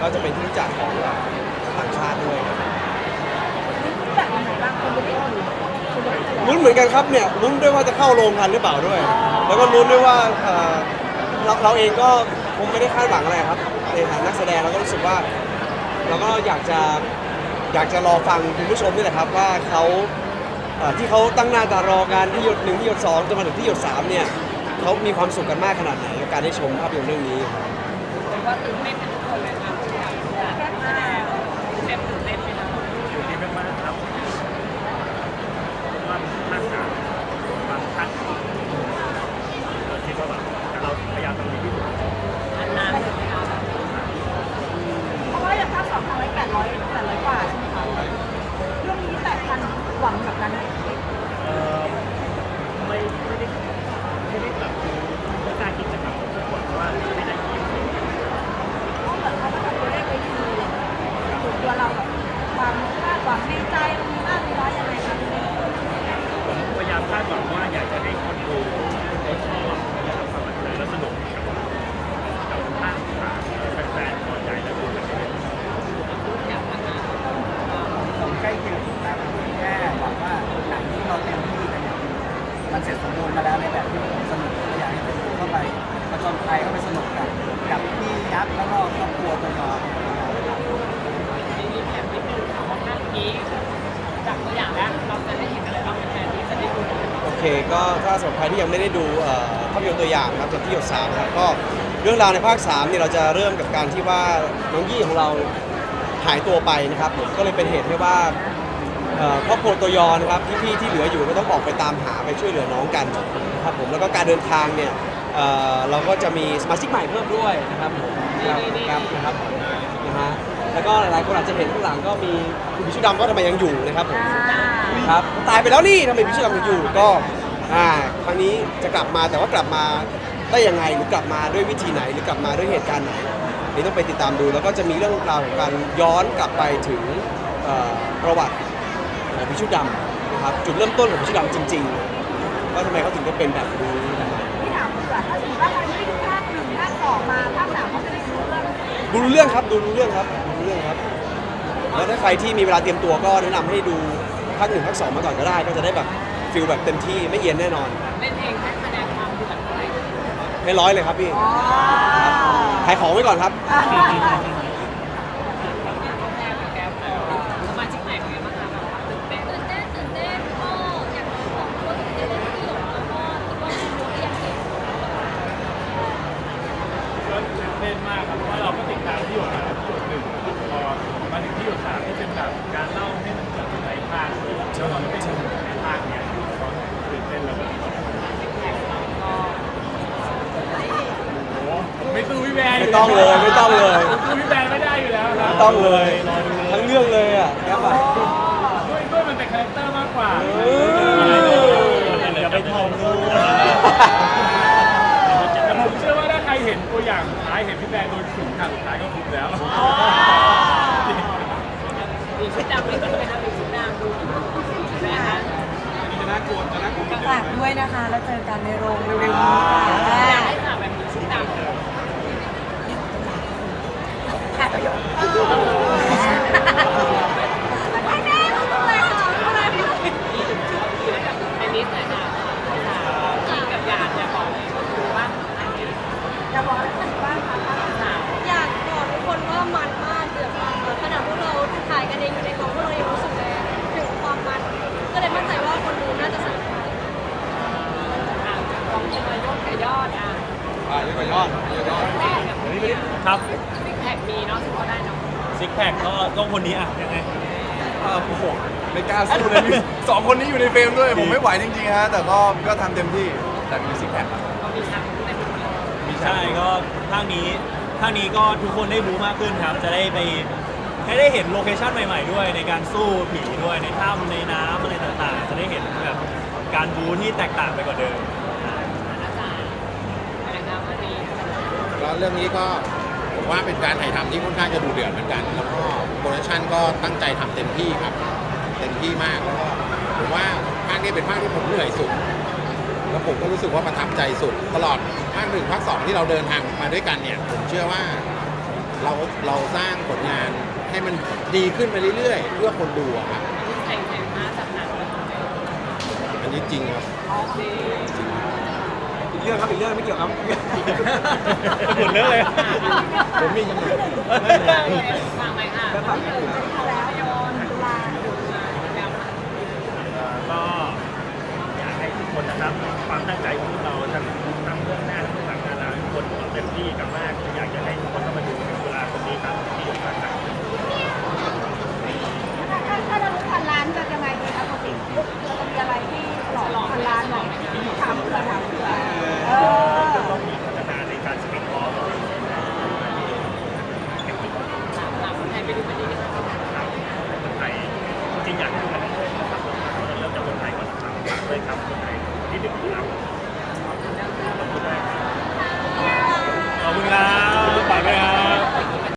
ก็จะเป็นที่รู้จักของต่างชาติด้วยครับแบบไหนบ้างคนจะได้ดูคนจะได้ดูลุ้นเหมือนกันครับเนี่ยลุ้นด้วยว่าจะเข้าโรงทันหรือเปล่าด้วย แล้วก็ลุ้นด้วยว่าเอ่อเราเราเองก็คงไม่ได้คาดหวังอะไรครับ ในฐานะนักแสดงเราก็รู้สึกว่า เราก็อยากจะอยากจะรอฟังคุณผู้ชมนี่แหละครับว่าเขาเอ่อที่เขาตั้งหน้าตารอการที่หยดหนึ่งที่หยดสองจนมาถึงที่หยดสามเนี่ยเขามีความสุขกันมากขนาดไหนกับการได้ชมภาพยนตร์เรื่องนี้ว่าตื่นเต้นกันทุกคนเลยค่ะแซ่บมากแซ่บตื่นเต้น ไหมคะ อยู่ที่มากๆครับผมว่าภาคสามบางภาคสี่เราคิดว่าแบบเราพยายามทำดีที่สุด อันนานเลยค่ะ เพราะว่าอย่างภาคสองทำไว้แปดร้อยแปดร้อยกว่าใช่ไหมคะเรื่องนี้แปดพันหวังแบบนั้นไหม เอ่อไม่ไม่ได้ไม่ได้แบบไม่กล้าคิดจะแบบหวังว่าไม่ได้ยี่สิบ เพราะเหมือนเขาก็ทำตัวเลขไว้ดีเลยส่วนตัวเราแบบความคาดหวังในใจมันมีมากมีน้อยยังไงคะพี่เมย์ ผมพยายามคาดหวังว่าอยากจะให้คนดูเขาชอบและทำความบันเทิงและสนุกกับกับภาคสามแฟนๆพอใจและดูกันได้ อยากทำงาน ผมใกล้เคียงครับแค่หวังว่าหนังที่เราเต็มที่กันเนี่ย มันเสร็จสมบูรณ์มาแล้วในแบบที่ผมสนุกและอยากให้คนเข้าไปผจญภัยเข้าไปสนุกกับกับพี่ยักษ์แล้วก็ครอบครัวตัวน้องมีแถมนิดนึงค่ะว่าภาคนี้จากตัวอย่างแล้วเราจะได้เห็นอะไรบ้างแฟนๆที่จะได้ดูโอเคก็ถ้าสำหรับใครที่ยังไม่ได้ดูเอ่อภาพยนตร์ตัวอย่างครับจากที่หยดสามครับก็เรื่องราวในภาค3เนี่ยเราจะเริ่มกับการที่ว่าน้องยี่ของเราหายตัวไปนะครับผมก็เลยเป็นเหตุให้ว่า ครอบครัวตัวยอนะครับพี่ๆที่เหลืออยู่ก็ต้องออกไปตามหาไปช่วยเหลือน้องกันนะครับผมแล้วก็การเดินทางเนี่ยเอ่อเราก็จะมีสมาชิกใหม่เพิ่มด้วยนะครับผมครับครับนะครับนะฮะแล้วก็หลายๆคนอาจจะเห็นข้างหลังก็มีคุณพิชุดำว่าทำไมยังอยู่นะครับผมครับตายไปแล้วนี่ทำไมพี่เชื่อมอยู่ก็อ่าครั้งนี้จะกลับมาแต่ว่ากลับมาได้ยังไงหรือกลับมาด้วยวิธีไหนหรือกลับมาด้วยเหตุการณ์ไหนนี่ต้องไปติดตามดูแล้วก็จะมีเรื่องราวของการย้อนกลับไปถึงเอ่อประวัติ ของพิชุดำนะครับจุดเริ่มต้นของพิชุดำจริงๆว่าทำไมเขาถึงได้เป็นแบบนี้นะครับที่ถามดีกว่าถ้าสมมติว่าใครไม่ได้ดูภาคหนึ่งภาคสองมาภาคสามเขาจะได้รู้เรื่องดูรู้เรื่องครับดูรู้เรื่องครับดูรู้เรื่องครับ แล้วถ้าใครที่มีเวลาเตรียมตัวก็แนะนำให้ดูภาคหนึ่งภาคสองมาก่อนก็ได้ ก็จะได้แบบฟิลแบบเต็มที่ไม่เอียนแน่นอนเล่นเองให้คะแนนความเดือดเท่าไหร่ให้ร้อยเลยครับพี่อ๋อขายของไว้ก่อนครับแก้วแก้วสมาชิกใหม่เป็นไงบ้างคะแบบว่าตื่นเต้น ตื่นเต้นตื่นเต้นก็อยากบอกว่าตื่นเต้นในที่หยดแล้วก็คิดว่าคุณรู้อยากเห็น ก็ตื่นเต้นมากครับเพราะว่าเราก็ติดตามที่หยดมาที่หยดหนึ่งพอมาถึงที่หยดสามที่เป็นแบบการเล่าให้มันเกิดในภาคแล้วเราก็ไปดูในภาคเนี้ยก็ตื่นเต้นแล้วก็โอ้โหผม ไม่สู้พี่แบร์ไม่ต้องเลยไม่ต้องเลยผมสู้พี่แบร์ไม่ได้อยู่แล้วครับไม่ต้องเลยรอดูเลยทั้งเรื่องเลยอะครับอะด้วยด้วยมันเป็นคาแรคเตอร์มากกว่าเอออย่าไปทอมดูแต่ผมเชื่อว่าถ้าใครเห็นตัวอย่างสุดท้ายเห็นพี่แบร์โดนฉุนฉากสุดท้ายก็คุ้มแล้วมีชุดดำไม่ต้องไปทำเป็นชุดดำดูนะคะฝากด้วยนะคะ แล้วเจอกันในโรงเร็วๆนี้อยากค่ะ ให้ถามแบบนี้ชุดดำ ในนี้หน่อยค่ะที่กับยานเนี่ยบอกดูว่าอันนี้อย่าบอกอะไรกันบ้างค่ะสาวอยากบอกทุกคนว่ามันมากเดือดมากขนาดพวกเราถ่ายกันเองอยู่ในกองพวกเรายังรู้สึกเลยถึงความมัน ก็เลยมั่นใจว่าคนดูน่าจะสนุกอะกองยอดกับยอดอะอะยอดยอดยอดแรกกับนี่ครับซิกแพคมีเนาะถือว่าได้เนาะซิกแพคก็ต้องคนนี้อะยังไง อ่าโอ้โหไม่กล้าสู้เลยพี่ สองคนนี้อยู่ในเฟรมด้วย ผมไม่ไหวจริงๆฮะแต่ก็ก็ทำเต็มที่แต่มีซิกแพคครับก็มีฉากในหมดเลยใช่ก็ภาคนี้ภาคนี้ก็ทุกคนได้รู้มากขึ้นครับ จะได้ไปให้ได้เห็นโลเคชั่นใหม่ๆด้วย ในการสู้ผีด้วยในถ้ำในน้ำอะไรต่างๆ จะได้เห็นแบบการบูที่แตกต่างไปกว่าเดิม อาจารย์นะครับวันนี้ก็เรื่องนี้ก็ ผมว่าเป็นการถ่ายทำที่ค่อนข้างจะดูเดือดเหมือนกัน แล้วก็โปรดักชันก็ตั้งใจทำเต็มที่ครับ เต็มที่มากแล้วก็ผมว่าภาคนี้เป็นภาคที่ผมเหนื่อยสุด แล้วผมก็รู้สึกว่าประทับใจสุด ตลอดภาคหนึ่งภาคสองที่เราเดินทางมาด้วยกันเนี่ยผมเชื่อว่าเราเราสร้างผลงานให้มันดีขึ้นไปเรื่อยๆ เพื่อคนดูอะครับใส่ใส่มาจากหนังเลยอันนี้จริงครับอีก เรื่องครับอีกเรื่องไม่เกี่ยวครับหมดเรื่องเลย ผมมียังไวฝากไหมค่ะแล้วฝอยากให้ทุกคนนะครับ ความตั้งใจของเราทั้งทั้งเรื่องหน้าทั้งหลังนานาทุกคนเต็มที่กับมากอยากจะให้ทุกคน ช่ยทำตรงไหที่ดึงดูา